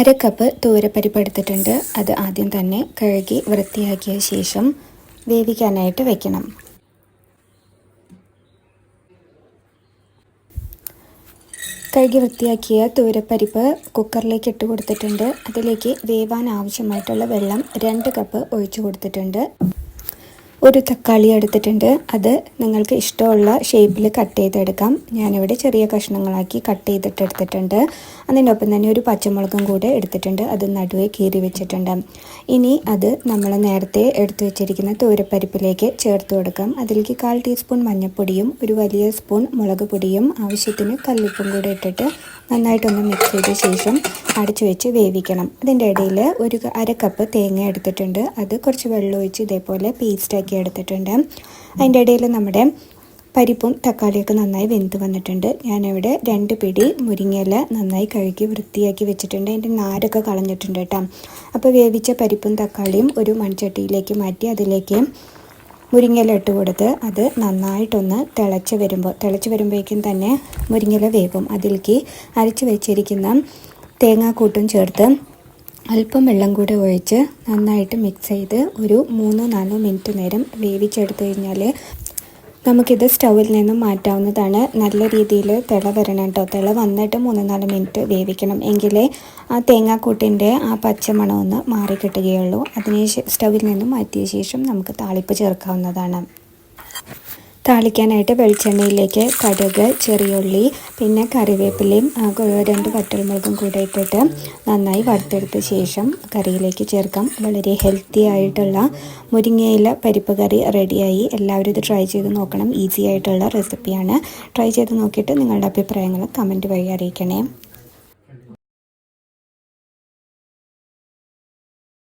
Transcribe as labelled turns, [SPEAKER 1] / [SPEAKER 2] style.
[SPEAKER 1] അര കപ്പ് തൂരപ്പരിപ്പ് എടുത്തിട്ടുണ്ട് അത് ആദ്യം തന്നെ കഴുകി വൃത്തിയാക്കിയ ശേഷം വേവിക്കാനായിട്ട് വെക്കണം. കഴുകി വൃത്തിയാക്കിയ തൂരപ്പരിപ്പ് കുക്കറിലേക്ക് ഇട്ട് കൊടുത്തിട്ടുണ്ട്. അതിലേക്ക് വേവാൻ ആവശ്യമായിട്ടുള്ള വെള്ളം രണ്ട് കപ്പ് ഒഴിച്ചു കൊടുത്തിട്ടുണ്ട്. ഒരു തക്കാളി എടുത്തിട്ടുണ്ട്. അത് നിങ്ങൾക്ക് ഇഷ്ടമുള്ള ഷേപ്പിൽ കട്ട് ചെയ്തെടുക്കാം. ഞാനിവിടെ ചെറിയ കഷ്ണങ്ങളാക്കി കട്ട് ചെയ്തിട്ട് എടുത്തിട്ടുണ്ട്. അതിനൊപ്പം തന്നെ ഒരു പച്ചമുളകും കൂടെ എടുത്തിട്ടുണ്ട്. അത് നടുവെ കീറി വെച്ചിട്ടുണ്ട്. ഇനി അത് നമ്മൾ നേരത്തെ എടുത്തു വെച്ചിരിക്കുന്ന തോരപ്പരിപ്പിലേക്ക് ചേർത്ത് കൊടുക്കാം. അതിലേക്ക് കാൽ ടീസ്പൂൺ മഞ്ഞൾപ്പൊടിയും ഒരു വലിയ സ്പൂൺ മുളക് പൊടിയും ആവശ്യത്തിന് കല്ലുപ്പും കൂടെ ഇട്ടിട്ട് നന്നായിട്ടൊന്ന് മിക്സ് ചെയ്ത ശേഷം അടച്ചു വെച്ച് വേവിക്കണം. അതിന്റെ ഇടയിൽ ഒരു അര കപ്പ് തേങ്ങ എടുത്തിട്ടുണ്ട്. അത് കുറച്ച് വെള്ളം ഒഴിച്ച് ഇതേപോലെ പേസ്റ്റാക്കി എടുത്തിട്ടുണ്ട്. അതിന്റെ ഇടയിൽ നമ്മുടെ പരിപ്പും തക്കാളിയൊക്കെ നന്നായി വെന്ത് വന്നിട്ടുണ്ട്. ഞാനിവിടെ രണ്ട് പിടി മുരിങ്ങയില നന്നായി കഴുകി വൃത്തിയാക്കി വെച്ചിട്ടുണ്ട്. അതിന്റെ നാരൊക്കെ കളഞ്ഞിട്ടുണ്ട് കേട്ടോ. അപ്പോൾ വേവിച്ച പരിപ്പും തക്കാളിയും ഒരു മൺചട്ടിയിലേക്ക് മാറ്റി അതിലേക്ക് മുരിങ്ങയില ഇട്ട് കൊടുത്ത് അത് നന്നായിട്ടൊന്ന് തിളച്ച് വരുമ്പോൾ തിളച്ച് വരുമ്പോഴേക്കും തന്നെ മുരിങ്ങയില വേവും. അതിലേക്ക് അരച്ച് വെച്ചിരിക്കുന്ന തേങ്ങാക്കൂട്ടും ചേർത്ത് അല്പം വെള്ളം കൂടെ ഒഴിച്ച് നന്നായിട്ട് മിക്സ് ചെയ്ത് ഒരു മൂന്നോ നാലോ മിനിറ്റ് നേരം വേവിച്ചെടുത്തു കഴിഞ്ഞാൽ നമുക്കിത് സ്റ്റൗവിൽ നിന്നും മാറ്റാവുന്നതാണ്. നല്ല രീതിയിൽ തിള വരണം കേട്ടോ തിള വന്നിട്ട് മൂന്ന് നാല് മിനിറ്റ് വേവിക്കണം എങ്കിലേ ആ തേങ്ങാക്കൂട്ടിന്റെ ആ പച്ചമണം ഒന്ന് മാറി കിട്ടുകയുള്ളൂ സ്റ്റൗവിൽ നിന്നും മാറ്റിയ ശേഷം നമുക്ക് താളിപ്പ് ചേർക്കാവുന്നതാണ്. താളിക്കാനായിട്ട് വെളിച്ചെണ്ണയിലേക്ക് കടുക് ചെറിയുള്ളി പിന്നെ കറിവേപ്പിലയും രണ്ട് വറ്റൽമുളകും കൂടെ ഇട്ടിട്ട് നന്നായി വറുത്തെടുത്ത ശേഷം കറിയിലേക്ക് ചേർക്കാം. വളരെ ഹെൽത്തി ആയിട്ടുള്ള മുരിങ്ങയില പരിപ്പ് കറി റെഡിയായി എല്ലാവരും ഇത് ട്രൈ ചെയ്ത് നോക്കണം. ഈസി ആയിട്ടുള്ള റെസിപ്പിയാണ് ട്രൈ ചെയ്ത് നോക്കിയിട്ട് നിങ്ങളുടെ അഭിപ്രായങ്ങൾ കമന്റ് വഴി അറിയിക്കണേ.